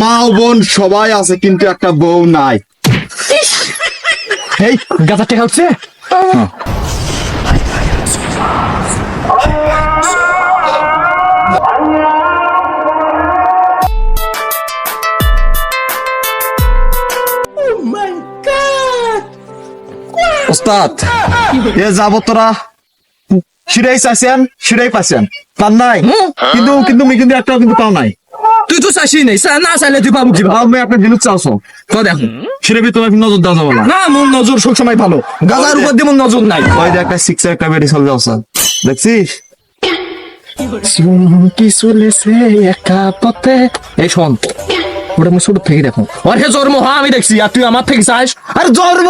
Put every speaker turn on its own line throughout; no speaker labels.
মা বোন
সবাই আছে কিন্তু একটা বউ নাই।
এই গাঁজা টেকা উঠছে?
ওস্তাদ এ যাব তোরা? সিরাই চাইছেন সিরাই পাইছেন পান নাই কিন্তু কিন্তু আমি কিন্তু একটাও কিন্তু পাও নাই
তুই তো চাইছি নাই না চাইলে তুই পাবো কিবা
আমি একটা জিনিস চাওছো
তো দেখো
সিরে তোমার নজর দেওয়া যাবে না
না মোর নজর সবসময় ভালো গাজার উপর দিয়ে মোর নজর নাই
ওই যে একটা সিক্স একটা বেডি চলে যাও স্যার দেখছিস
কি চলেছে একা পথে এই শোন ওটা আমি ছোট থেকে দেখো হে জন্ম হয় আমি দেখছি আর তুই আমার থেকে চাস
আরে জন্ম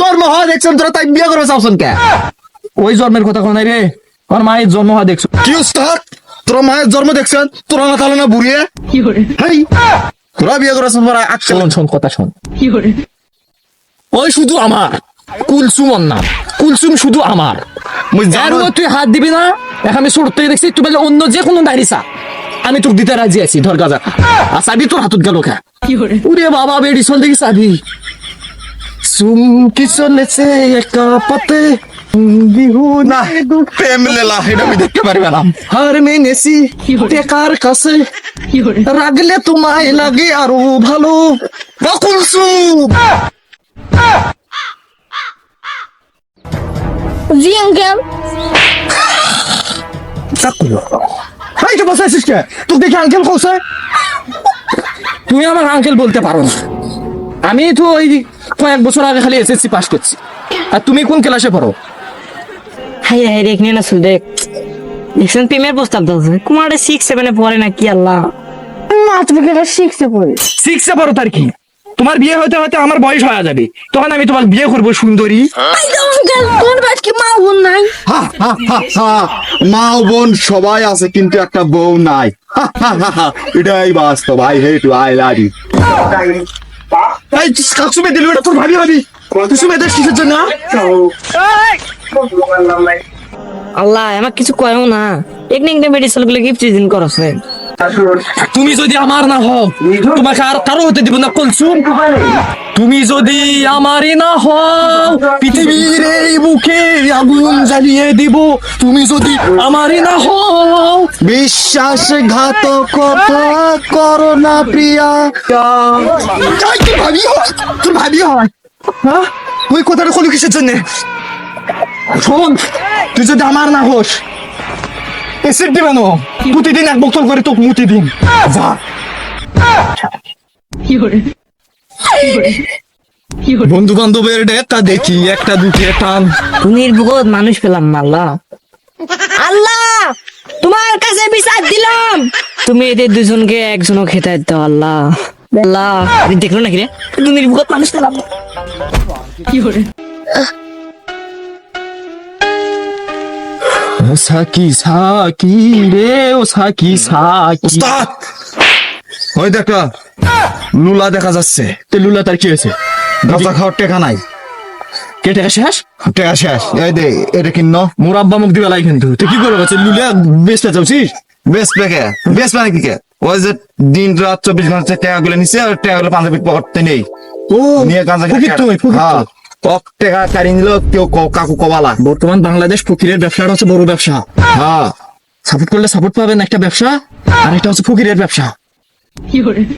জন্ম হয় দেখছেন তোরা তাই বিয়ে করে চাওছেন কে
ওই জন্মের কথা কোন রে। ওর মায়ের জন্ম হয় দেখছ।
কি উস্তাদ তোরা মায়ের জন্ম দেখছেন? তোরা না তাহলে না বুড়িয়ে? হেই! তোরা বিয়ে করেছেন তোরা আক্কেল
শোন শোন কথা শোন। ওই শুধু আমার। কুলসুম নাম। কুলসুম শুধু আমার।
মুই জানো
তুই হাত দিবি না? এখন আমি ছোট থেকে দেখছি তুই বলে অন্য যে কোনো নারী আমি তোর দিতে রাজি আছি ধর গাজা। আর চাবি তোর হাতত গেল খা উরে বাবা বেড়ি চল দেখি চাবি। চুমকি চলেছে একা পথে। বিহু
না প্রেম লেলা এটা আমি দেখতে পারবে না
হার মেনেছি টেকার কাছে। রাগলে তোমায় লাগে আরও ভালো।
জি আঙ্কেল
এই তো বসে আছিস কে? তুই দেখি আঙ্কেল কৌছে তুমি আমার আঙ্কেল বলতে পারো না। আমি তো ওই কয়েক বছর আগে খালি এসএসসি পাস করছি। আর তুমি কোন ক্লাসে পড়ো?
হাই হাই দেখ নিয়ে না শুন দেখ। দেখছেন প্রেমের প্রস্তাব দিচ্ছে কুমারে সিক্স সেভেনে পড়ে না কি আল্লাহ?
না তুমি কেটে শিখতে পড়ে।
সিক্সে পড়ো তার কি? তোমার বিয়ে হতে হতে আমার বয়স হয়ে যাবে। তখন আমি তোমার বিয়ে করব সুন্দরী।
আঙ্কেল তোমার বাড়ি কি? মা বোন
সবাই আছে কিন্তু একটা বউ নাই। এটাই বাস্তব। I hate I love you
এই কাকুমে দিল এটা তোর ভাবি ভাবি তুই সুমে দেশ কিসের জন্য?
আল্লাহ আমার কিছু কয়ও না। একনে মেডিসিনগুলো গিফট দিন করছে
তুমি যদি আমার না হও তোমাকে আর কারও হতে দিব না কলসুম। তুমি যদি আমারই না হও পৃথিবীর এই বুকে আগুন জ্বালিয়ে দিব। তুমি যদি আমারই না হও
বিশ্বাসঘাতকতা করো না প্রিয়া।
ভাবি হয় তোর ভাবি হয়। হ্যাঁ? ওই কথাটা কলি কিসের জন্য? শোন তুই যদি আমার না হোস এসিড দিবে না। প্রতিদিন এক বোতল করে তোকে মুতি দিন যা। বন্ধু বান্ধবের একটা দেখি একটা দুটি টান।
তুমির বুকত মানুষ পেলাম না আল্লাহ তোমার কাছে বিচার দিলাম। তুমি এদের দুজনকে একজনও খেতে দাও আল্লাহ। আল্লাহ আমি দেখল নাকি রে? তুমির বুকত মানুষ পেলাম। না।
সাকি সাকি রে ও সাকি সাকি।
উস্তাদ ওই দেখা লুলা দেখা যাচ্ছে।
তে লুলা তার কি হয়েছে?
গাঁজা খাওয়ার টেকা নাই।
কে টাকা শেষ?
টেকা শেষ। এই দে এটা কিন্ন।
মোর আব্বা মুখ দিবে লাই কিন্তু। তুই কি করে গেছে লুলিয়া বেচতে চাচ্ছিস
বেশ পেকে বেশ মানে কি কে? ওই যে দিন রাত চব্বিশ ঘণ্টা টাকা গুলো নিছে আর টাকা গুলো পাঞ্জাবি পকেটে নেই।
ও
নিয়ে গাঁজা
ফকির তুমি।
হ্যাঁ। কক টাকা কারি নিল কেউ কাকু কবালা
বর্তমান বাংলাদেশ ফকিরের ব্যবসাটা হচ্ছে বড় ব্যবসা।
হ্যাঁ।
সাপোর্ট করলে সাপোর্ট পাবেন একটা ব্যবসা আর একটা হচ্ছে ফকিরের ব্যবসা।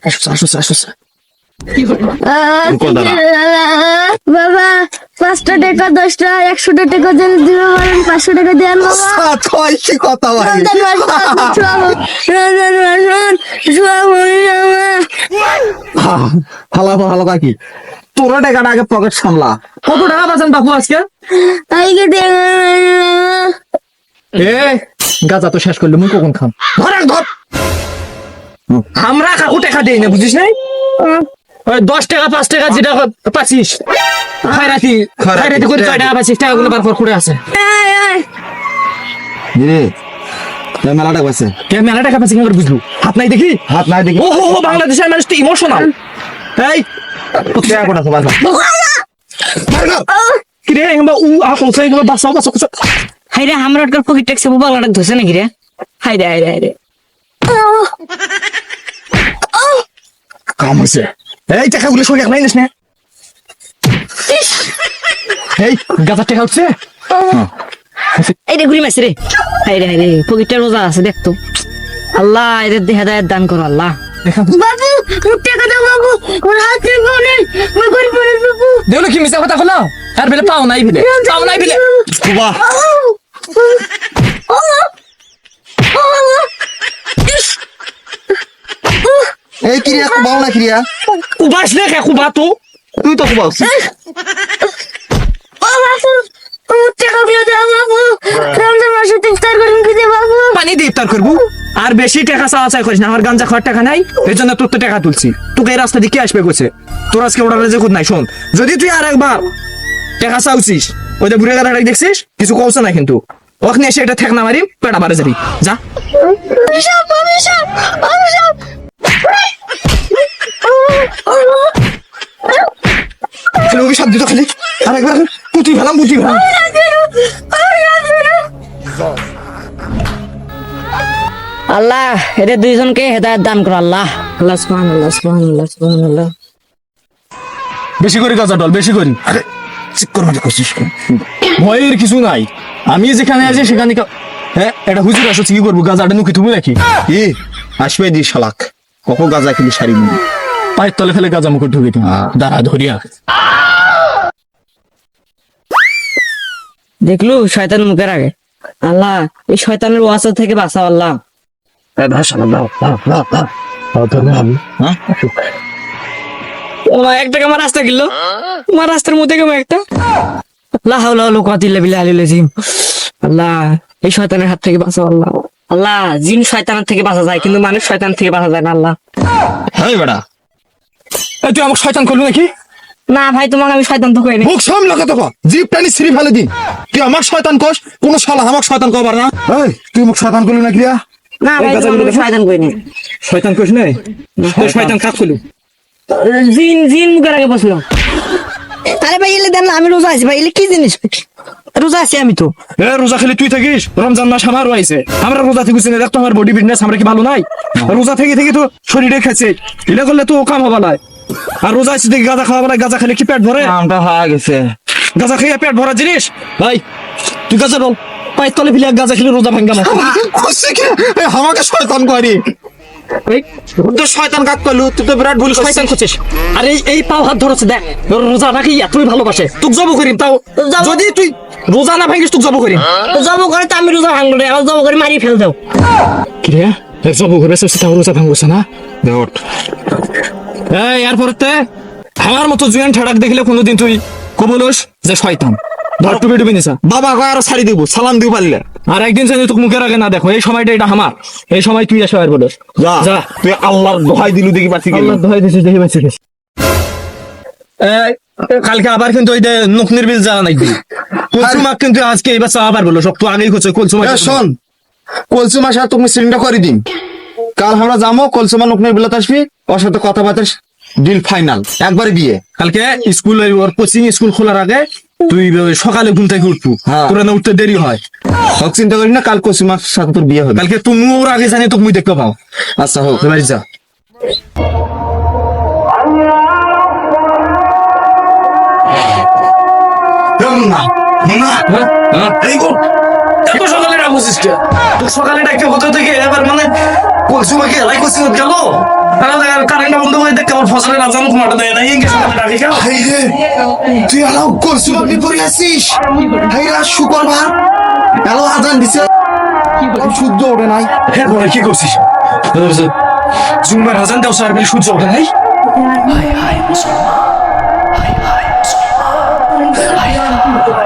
আসো আসো আসো আসো
বাবা পাঁচটা টাকা দশটা টাকা দেন দিবে বলেন পাঁচশো টাকা দেন
কি কথা
মাস
তোর টাকাটা আগে পকেট সামলা।
কত টাকা পাচ্ছেন বাবু আজকে? এ গাজা তো শেষ করলে মুখ কখন খাম? ধর ধর আমরা কাকু টাকা দেই না বুঝিস নাই? ওই দশ টাকা পাঁচ টাকা যেটা পাচ্ছিস খাইরাতি খাইরাতি করে ছয় টাকা পাচ্ছিস টাকাগুলো বার করে আছে।
মেলা টাকা পাইছে
কে মেলা টাকা পাচ্ছি কি করে বুঝলু? হাত নাই দেখি?
হাত নাই দেখি।
ও বাংলাদেশের মানুষ তো ইমোশনাল এই
টাকা কোটা সবাই
কি রে এগুলো উ আ কোথায় এগুলো বাসাও বাসাও কোথাও
হাই রে আমরা একটা ফকির ট্যাক্সি বাবা লাগাক ধরছে নাকি রে হাই রে হাই রে হাই রে
কাম হয়েছে এই টাকাগুলো সঙ্গে এক নিস না এই গাজার টাকা হচ্ছে
এই রে ঘুরি মারছে রে হাই রে হাই রে পকেটটা রোজা আছে দেখতো আল্লাহ এদের দেহ দায়ের দান করো আল্লাহ।
দেখা
বাবু টাকা দাও বাবু হাতে বাবু।
কি মিশা কথা হলো আর বেলে পাও নাই বিলে পাও নাই বিলে।
এই ক্রিয়া কুবাও না ক্রিয়া।
কুবাস নে কুবা তো?
তুই তো কুবাও
ও বাবু আমার টাকাগুলো দাও বাবু রমজান মাসে ইফতার করেন কি বাবু?
পানি দিয়ে ইফতার করব? আর বেশি টাকা চাওয়া চাই করিস না, আমার গাঞ্জা খাওয়ার টাকা নাই এই জন্য তোর তো টাকা তুলছি। তোকে এই রাস্তা দিয়ে কে আসবে কইছে? তোর আজকে ওটা রেজে নাই, শোন। যদি তুই আর একবার টাকা চাওছিস, ওই যে বুড়ে গাড়া দেখছিস, কিছু কৌছে না কিন্তু। ওখানে এসে এটা ঠেকনা মারি, পেটা বাড়ে যাবি। যা।
সব আমি সব আমি সব
খালি অভিশাপ দিত খালি। আর একবার পুঁতি ফেলাম পুঁতি ফেলাম।
আল্লাহ এদের দুইজনকে হেদায়ত দান করো আল্লাহ। আল্লাহ সুবহান আল্লাহ সুবহান আল্লাহ সুবহান আল্লাহ
বেশি করে গাজা ডল বেশি করি। আরে চিক করে মাঝে করছিস ভয়ের কিছু নাই। আমি যেখানে আছি সেখানে হ্যাঁ এটা হুজুর আসো কি করব নুকি তুমি নাকি?
ই আসবে দি শালাক। কত গাজা খেলি নিবি
পায়ের তলে ফেলে গাজা মুখে ঢুকে তুমি দাঁড়া ধরিয়া
দেখলু শয়তান মুখের আগে। আল্লাহ এই শয়তানের ওয়াসা থেকে বাঁচাও আল্লাহ। একটা কেমন রাস্তা কিনলো? তোমার রাস্তার মধ্যে কেমন একটা? আল্লাহ হাওলা হাওলা কাতিল্লা বিল্লাহ আলিল জিম আল্লাহ এই শয়তানের হাত থেকে বাঁচাও আল্লাহ। আল্লাহ জিন শয়তানের থেকে বাঁচা যায় কিন্তু মানুষ শয়তান থেকে বাঁচা যায় না আল্লাহ।
হ্যাঁ
তুই আমাকে শয়তান করলি নাকি?
না ভাই তোমাকে আমি শয়তান তো কইনি
মুখ সামলা কত কো জিপ টানি সিঁড়ি ফেলে দিন। তুই আমার শয়তান কোস কোন শালা আমার শয়তান কবার না। এই তুই মুখ শয়তান করলি না ক্রিয়া
না ভাই তোমাকে আমি শয়তান কইনি
শয়তান করিস নাই শয়তান কাজ করলু
জিন জিন মুখের আগে বসল। আরে ভাই এলে দেন না আমি রোজা আছি ভাই এলে কি জিনিস? রোজা আছি আমি তো।
এ রোজা খেলে তুই থাকিস? রমজান মাস আমারও আইছে। আমরা রোজা থেকে আমার বডি ফিটনেস আমরা কি ভালো নাই? রোজা থেকে থেকে তো শরীরে খাচ্ছে এটা করলে তো কাম হবা নাই আর রোজা আছে দেখি গাঁজা খাওয়া বলাই গাঁজা খেলে কি পেট ভরে?
আমটা হয়ে গেছে।
গাঁজা খেয়ে পেট ভরা জিনিস? ভাই তুই গাঁজা বল। পায়ের তলে ফেলে গাঁজা খেলে রোজা ভাঙ্গা না।
খুশি কি? আমাকে শয়তান করি শয়তান কাক করলু তুই তো বিরাট ভুল
শয়তান করছিস আর এই এই পাও হাত ধরেছে দেখ রোজা নাকি এতই ভালোবাসে। তুই জব করিম তাও। যদি তুই রোজা না ভাঙ্গিস তুই জব করিম।
জব করে তো আমি রোজা ভাঙলো রে আমার জব করে মারি ফেল দাও।
কি রে? জব করে সে তাও রোজা ভাঙ্গছে না? দেওট এই এরপর আমার মতো জুয়ান ঠাড়াক দেখলে কোনোদিন তুই কবলস যে শয়তান। ধর টুপি টুপি
বাবা কয় আরও ছাড়ি দিব সালাম দিব পারলে।
আর একদিন তোকে মুখের আগে না দেখো এই সময়টা এটা আমার। এই সময় তুই এসে আর বলিস
যা
যা।
তুই আল্লাহর দোহাই দিলু দেখি পাচ্ছি গেলি।
আল্লাহ দোহাই দিছিস দেখি কালকে আবার কিন্তু ওই যে নকনির বিল যাওয়া নাকি? কলসুমাক কিন্তু আজকে এবার চাওয়া পারব সব তো আগেই করছে কলসুমা
শোন কলসু মাসা তুমি সিলিন্ডার করে দিন কাল আমরা যাব কলসুমা নকনের বেলাত আসবি ওর সাথে কথাবার্তা ডিল ফাইনাল একবারে বিয়ে।
কালকে স্কুল ওর কোচিং স্কুল খোলার আগে তুই সকালে ঘুম থেকে উঠবো।
হ্যাঁ।
তোর না উঠতে দেরি হয়।
হোক চিন্তা করি না কাল কলসুমার সাথে তোর বিয়ে হবে।
কালকে তুমি ওর আগে জানি মুই দেখতে পাও।
আচ্ছা হোক।
এবার যা। সকালে ডাকুছিস কে? সকালে ডাকতে হতে থেকে এবার মানে কলসুমাকে এলাই কোচিং গেল? কারেন্ট বন্ধ করে দেখতে আমার ফসলের আজান ঘুমাটা দেয় না ডাকি কেন
তুই আলাও কলসুমা বিপরীত আসিস হাই রা শুক্রবার এলো আজান দিছে। শুদ্ধ ওঠে নাই।
এরপরে কি করছিস? জুম্মার আজান দেও স্যার বলে সূর্য ওঠে নাই?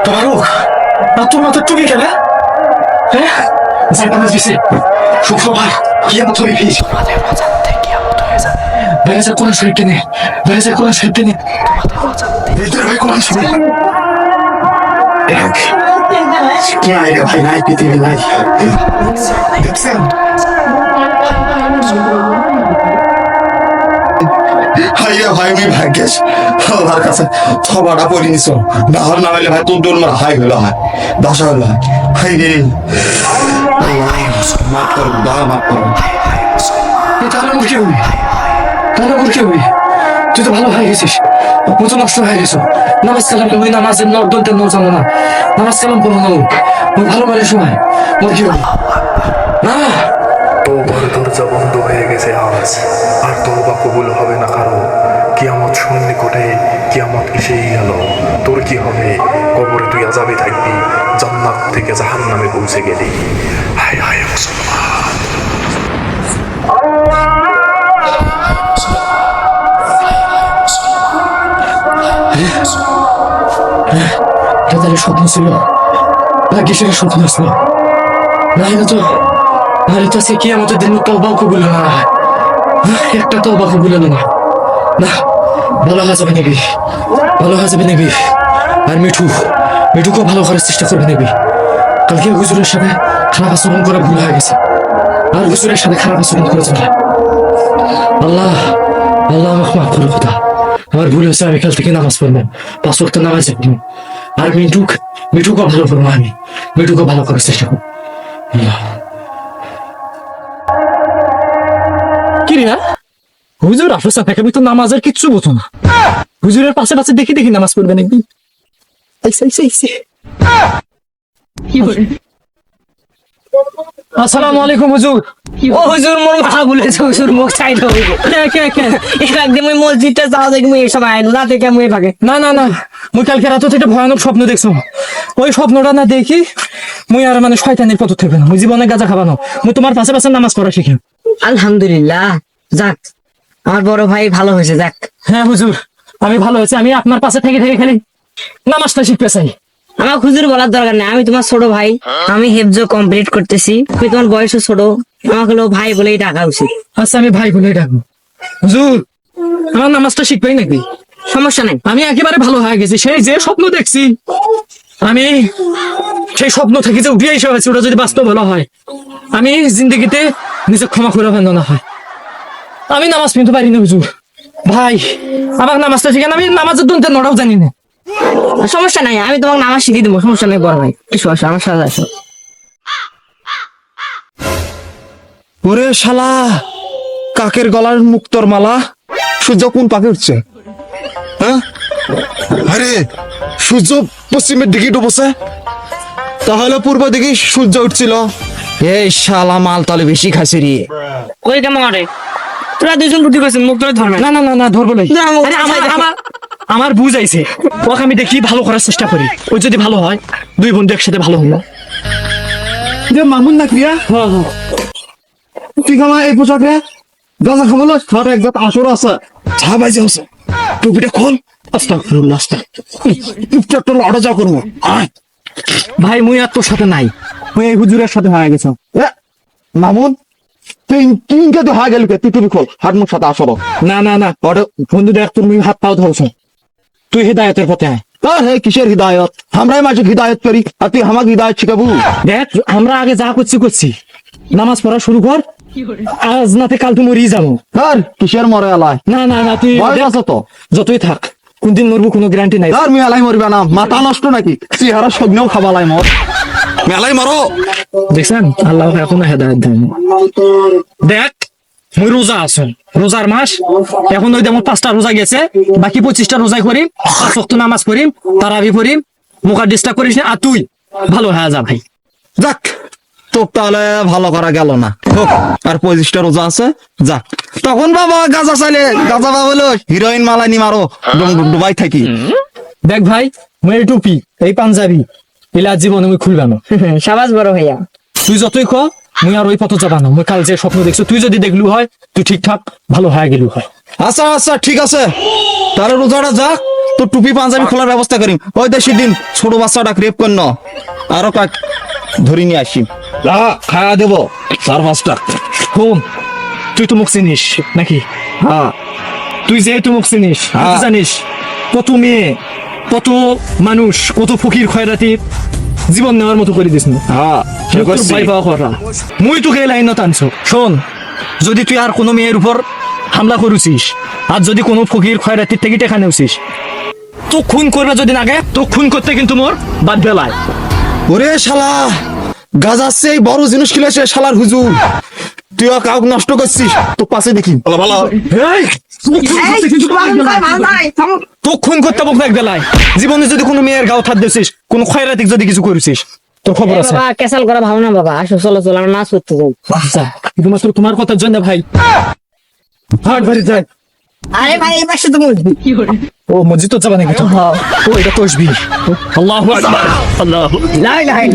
তোমার রোগ? আর তোর মাথার টুকি কেন? হ্যাঁ? জানানো দিছে। শুক্রবার কি আমার তুমি ফিস বেড়েছে কোরআন শরীফ টেনে বেড়েছে কোরআন শরীফ টেনে এদের ভাই শরীফ এক কে আয় রে ভাই নাই পৃথিবী নাই। দেখছেন?
হাই ভাই আমি ভাগ্যেশ। আল্লাহর কাছে থবাটা পড়ি নিছো। হল না হলে ভাই তোর দোল মার হাই হলো হয় দশা হলো হয়। হাই রে। মাফ করো বাবা মাফ করো
এ তাহলে তুই তো ভালো হয়ে গেছিস। নষ্ট হয়ে গেছো। নামাজ কালাম নামাজের জানো না। নামাজ কালাম করো না ভালো সময় মোর কি না।
দরজা বন্ধ হয়ে গেছে আজ। আর তোবা কবুল হবে না কারও। কিয়ামত সন্নিকটে কিয়ামত এসেই গেল। তোর কি হবে? কবরে তুই আজাবে থাকবি। জান্নাত থেকে জাহান নামে পৌঁছে গেলি। হায় হায় মুসলমান।
স্বপ্ন ছিল। না স্বপ্ন ছিল। তো এটা সে কি আমাদের দিন তলবাও কবুল না একটা না। না, ভালো নাকি? ভালো নাকি? আর মিঠু, মিঠুকেও ভালো করার চেষ্টা করবে নাকি? কালকে হুজুরের সাথে খারাপ আচরণ করা ভুল হয়ে গেছে। আর হুজুরের সাথে খারাপ আচরণ করেছে আল্লাহ আল্লাহ মাফ করো খোদা আমার ভুল হয়েছে আমি কাল থেকে নামাজ পড়ব। পাঁচ ওয়াক্ত নামাজ পড়ব আর মিঠুক মিঠুকে ভালো করব আমি। মিঠুকে ভালো করার চেষ্টা করব। কি হ্যাঁ? হুজুর থাকে আমি তো নামাজের কিচ্ছু বোঝো না। হুজুরের পাশে পাশে দেখি দেখি নামাজ পড়বেন একদিন। আইসে আইসে আইসে আসসালামু আলাইকুম হুজুর।
ও হুজুর মোর মাথা বলেছে হুজুর মুখ চাই
কে কে
মসজিদে যাওয়া দেখি মুই সময় আইলো রাতে কেমন থাকে
না না না। মুই কালকে রাতে ভয়ানক স্বপ্ন দেখছ। ওই স্বপ্নটা না দেখি মুই আর মানে শয়তানের পথ থাকবে না। মুই জীবনে গাজা খাবানো মুই তোমার পাশে পাশে নামাজ পড়া শিখি।
আলহামদুলিল্লাহ। যাক আমার বড় ভাই ভালো হয়েছে যাক।
হ্যাঁ হুজুর আমি ভালো হয়েছে। আমি আপনার পাশে থেকে থেকে খালি নামাজটা শিখতে চাই।
আমার হুজুর বলার দরকার নেই। আমি তোমার ছোট ভাই। আমি হেফজ কমপ্লিট করতেছি। তুমি তোমার বয়সও ছোট। আমাকে হলো ভাই বলেই ডাকা উচিত।
আচ্ছা আমি ভাই বলে ডাকবো। হুজুর আমার নামাজটা শিখবেই নাকি?
সমস্যা নাই।
আমি একেবারে ভালো হয়ে গেছি। সেই যে স্বপ্ন দেখছি আমি সেই স্বপ্ন থেকে যে উঠিয়ে এসে হয়েছে ওটা যদি বাস্তব হলো হয় আমি জিন্দগিতে নিজে ক্ষমা করে ফেলো না হয়। আমি নামাজ পড়তে পারি না হুজুর। ভাই আমার নামাজটা শিখেন আমি নামাজের দুনতে নড়াও জানি না।
সমস্যা নাই আমি তোমাকে নামাজ শিখিয়ে দেবো সমস্যা নেই বড় ভাই। এসো আসো আমার সাথে আসো।
ওরে শালা কাকের গলার মুক্তর মালা? সূর্য কোন পাকে উঠছে? হ্যাঁ? আরে সূর্য পশ্চিমের দিকে ডুবছে। তাহলে পূর্ব দিকে সূর্য উঠছিল। এই শালা মাল তাহলে বেশি খাসি রে।
কই কেমন আরে তোরা দুজন রুটি করছেন মুখ ধরে ধরবে
না না না না ধরবো না,
আমার-
আমার আমার আমার বুঝ আইছে। ওকে আমি দেখি ভালো করার চেষ্টা করি। ওই যদি ভালো হয় দুই বন্ধু একসাথে ভালো হলো
যে মামুন না ক্রিয়া? তুই কামা এই পোশাক রে গাজা খাবলো তোর একজাত আসর আছে। চা বাজে আছে টুপিটা খোল।
আস্তাগফিরুল্লাহ আস্তাগফিরুল্লাহ।
চুপচাপ তো লড়া যা করব।
ভাই মুই আর তোর সাথে নাই। মুই এই হুজুরের সাথে হয়ে গেছ।
এ, মামুন তুই তিনকে তো হয়ে গেল তুই টুপি খোল। হাত মুখ সাথে আসর
না না না। ওটা বন্ধু দেখ তুমি হাত পাও ধরছ। তুই হেদায়তের পথে আয়।
আর হে কিসের হৃদায়ত? আমরাই মাঝে হৃদায়ত করি আর তুই আমাকে হৃদায়ত শিখাবু।
দেখ আমরা আগে যা করছি করছি। নামাজ পড়া শুরু কর আজ নাতে কাল তুই মরিয়ে যাব।
আর কিসের মরে আলাই
না না না তুই
বয়স আছে তো?
যতই থাক কোনদিন মরবো কোনো গ্যারান্টি নাই।
আর মেলাই মরবে না মাথা নষ্ট নাকি? চেহারা সগ্নেও খাবালাই মর। মেলাই মারো।
দেখছেন? আল্লাহ এখনও হেদায়ত দেন। দেখ মুই রোজা আছেন রোজার মাস এখন ওই যেমন পাঁচটা রোজা গেছে বাকি পঁচিশটা রোজাই করিম পাঁচ ওয়াক্ত নামাজ পড়িম তারাবি পড়িম মুখার ডিস্টার্ব করিস না আর তুই ভালো হয়ে যা ভাই।
যাক তোর তাহলে ভালো করা গেল না। হোক, আর পঁচিশটা রোজা আছে যাক। তখন বাবা গাজা চাইলে গাজা বাবা বলো হিরোইন মালানি মারো ডুবাই থাকি।
দেখ ভাই মুই এই টুপি এই পাঞ্জাবি এলা জীবনে মুই খুলবানো
সাবাস বড় ভাইয়া।
তুই যতই খ মুই আর ওই পথ যাবানো মুই কাল যে স্বপ্ন দেখছ তুই যদি দেখলু হয় তুই ঠিকঠাক ভালো হয়ে গেলু হয়।
আচ্ছা আচ্ছা ঠিক আছে। তাহলে রোজাটা যাক তো টুপি পাঞ্জাবি খোলার ব্যবস্থা করিম। ওই দেশি দিন ছোট বাচ্চাটা রেপ কর ন। আরও কাক ধরি নিয়ে আসি। যা খাওয়া দেবো চার পাঁচটা।
শোন তুই তো মুখ চিনিস নাকি?
হ্যাঁ।
তুই যেহেতু মুখ চিনিস
হ্যাঁ।
জানিস কত মেয়ে কত মানুষ কত ফকির খয়রাতি জীবন নেওয়ার মতো করে দিস না।
হ্যাঁ
মুই তোকে এই লাইনত আনছো। শোন যদি তুই আর কোনো মেয়ের উপর হামলা করুছিস আর যদি কোনো ফকির খয়রাতির থেকে টেকা নেউছিস তো খুন করবে যদি নাগে তো খুন করতে কিন্তু মোর বাদ বেলায়
ওরে শালা গাজাচ্ছে এই বড় জিনিস খেলেছে শালার হুজুর। তুই কাউকে নষ্ট করছিস তো পাশে দেখি। ভালো ভালো।
তো খুন করতে বকবে এক বেলায়। জীবনে যদি কোনো মেয়ের গাও থাক দিছিস কোনো খয়রাতিক যদি কিছু করেছিস তোর খবর আছে?
বাবা ক্যাসাল করা ভালো না বাবা। আসো চলো চলো আমরা নাচ করতে যাই।
আচ্ছা, শুধুমাত্র তোমার কথার জন্য ভাই। হাট বাড়ি যাই।
আরে ভাই এই পাশে তো করে
ও মসজিদ তো যাবা নাকি ও এটা তসবি আল্লাহু আকবার। আল্লাহু
লাই লাই।